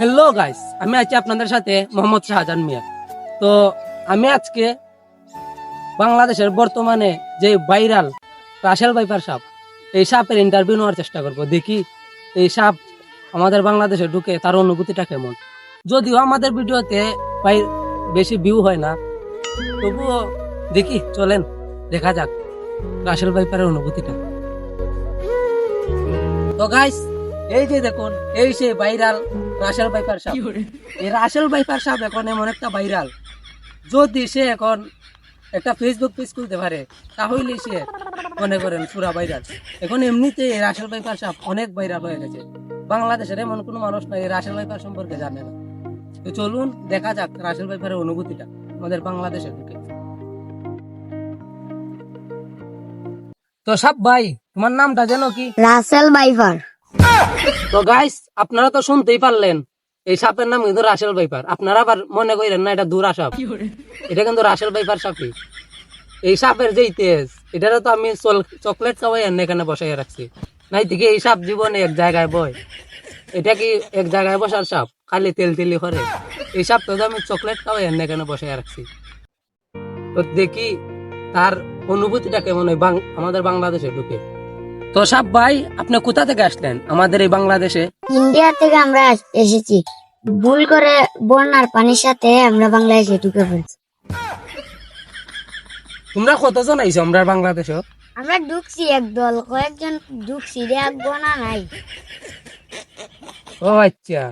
Hello guys আমি আছি আপনাদের সাথে মোহাম্মদ শাহজাহান মিয়া। তো আমি আজকে বাংলাদেশের বর্তমানে যে ভাইরাল রাসেল ভাইপার সাপ, এই সাপের ইন্টারভিউ নেওয়ার চেষ্টা করব। দেখি এই সাপ আমাদের বাংলাদেশে ঢুকে তার অনুভূতিটা কেমন। যদিও আমাদের ভিডিওতে ভাই বেশি ভিউ হয় না, তবুও দেখি, চলেন, দেখা যাক রাসেল ভাইপারের অনুভূতিটা। তো গাইস এই যে দেখুন এই সে ভাইরাল রাসেল ভাইপার সাপ। এই রাসেল ভাইপার সাপ এখন এমন একটা ভাইরাল যদি সে এখন একটা ফেসবুক পেজ খুলতে পারে তাহলে সে মনে করেন পুরা ভাইরাল এখন এমনিতে এই রাসেল ভাইপার সাপ অনেক ভাইরাল হয়ে গেছে। বাংলাদেশের এমন কোনো মানুষ নাই এই রাসেল ভাইপার সম্পর্কে জানে না। তো চলুন দেখা যাক রাসেল ভাইপারের অনুভূতিটা আমাদের বাংলাদেশের ঢুকে তো সাপ ভাই তোমার নামটা যেন কি? রাসেল বাইফার তো গাইস আপনারা তো শুনতেই পারলেন এই সাপের নাম কিন্তু রাসেল ভাইপার আপনারা আবার মনে করেন না এটা দুরা সাপ। এটা কিন্তু রাসেল ভাইপার সাপই। এই সাপের যেই তেজ এটারও তো আমি চকলেট খাওয়াই এনে এখানে বসাই রাখছি। নাই থেকে এই সাপ জীবনে এক জায়গায় বয়। এটা কি এক জায়গায় বসার সাপ? খালি তেল তেলি করে। এই সাপ তো আমি চকলেট খাওয়াই এনে এখানে বসাই রাখছি। তো দেখি তার অনুভূতিটা কেমন হয় আমাদের বাংলাদেশে ঢুকে। তো সাপ ভাই আপনি কোথা থেকে আসলেন? আমাদের এই বাংলাদেশে। ইন্ডিয়া থেকে আমরা এসেছি। ভুল করে বন্যার পানির সাথে আমরা বাংলাদেশে ঢুকে পড়েছি। তোমরা কতজন আইছো আমরা বাংলাদেশে? আমরা ঢুকছি একদল কয়েকজন ঢুকছি রে এক গোনা নাই। ও আচ্ছা।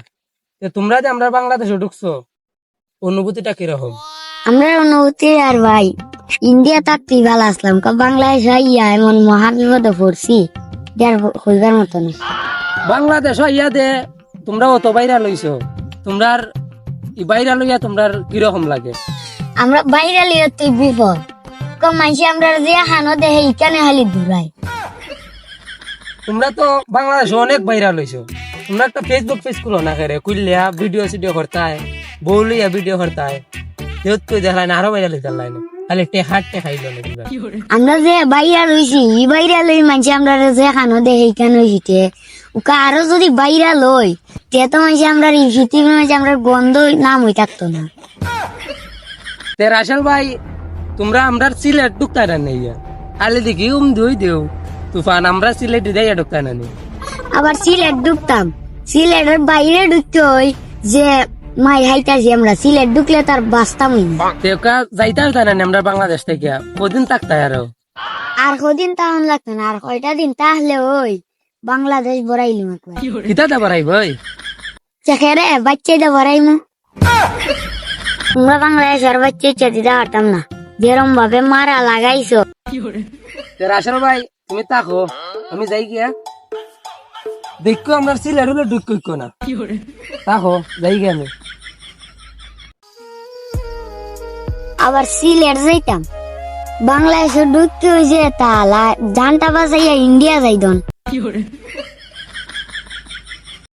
তো তোমরা যে আমরা বাংলাদেশে ঢুকছো অনুভূতিটা কীরকম? আমরা অনুভূতি আর ভাই। ইন্ডিয়া থাকতে ভালো আসলাম কা বাংলাদেশ হইয়া এমন মহা বিপদে পড়ছি যার হইবার মতো না। বাংলাদেশ ইয়া দে তোমরা অত বাইরা লইছো তোমরার বাইরা লইয়া তোমরার কীরকম লাগে? আমরা বাইরে লিয়ে তুই বিপদ কমাইছি আমরা যে হানো দেহে ইকানে হালি দূরাই। তোমরা তো বাংলাদেশে অনেক বাইরা লইছো তোমরা একটা ফেসবুক পেজ খুলো না করে কুইলিয়া ভিডিও সিডিও করতায় বউ লইয়া ভিডিও করতায় যেহেতু তুই দেখলাই না আরও বাইরা লইতে না তোমরা আমরা যে বাইরা লইছি ই বাইরা লই মানছি আমরা যে খানো ইকানে হইতে উকা আরও যদি বাইরা লই তে তো মানছি আমরা মাঝে আমরা গন্ধ নাম হই থাকতো না। তে রাসেল ভাই তোমরা আমরা সিলেট ঢুকতে না নেই খালি দেখি উম দুই দেও। তুফান আমরা সিলেট দিয়ে ঢুকতে না নেই। আবার সিলেট ঢুকতাম। সিলেটের বাইরে ঢুকতে হই যে মাই হাইতাছি আমরা সিলেট ঢুকলে তার বাঁচতাম না তেকা যাইতে হইতা না আমরা বাংলাদেশ থেকে। কদিন থাকতে আরও? আর কদিন তাহন লাগতো না আর কয়টা দিন তাহলে ওই বাংলাদেশ বড়াইলিম একবার কিতা দে বাড়াই ভাই চেখেরে বাচ্চা দে বড়াইমু তোমরা বাংলাদেশ আর বাচ্চা চেতে পারতাম না। যেরম ভাবে মারা লাগাইছো। রাসেল ভাই তুমি থাকো আমি যাই গিয়া। দেখো আমরা সিলেট হলে ঢুক না। থাকো যাই আমি আবার সিলেট যাইতাম। বাংলাদেশে ঢুকতে হয়েছে তাহলে জানটা বাজাইয়া ইন্ডিয়া যাইদন।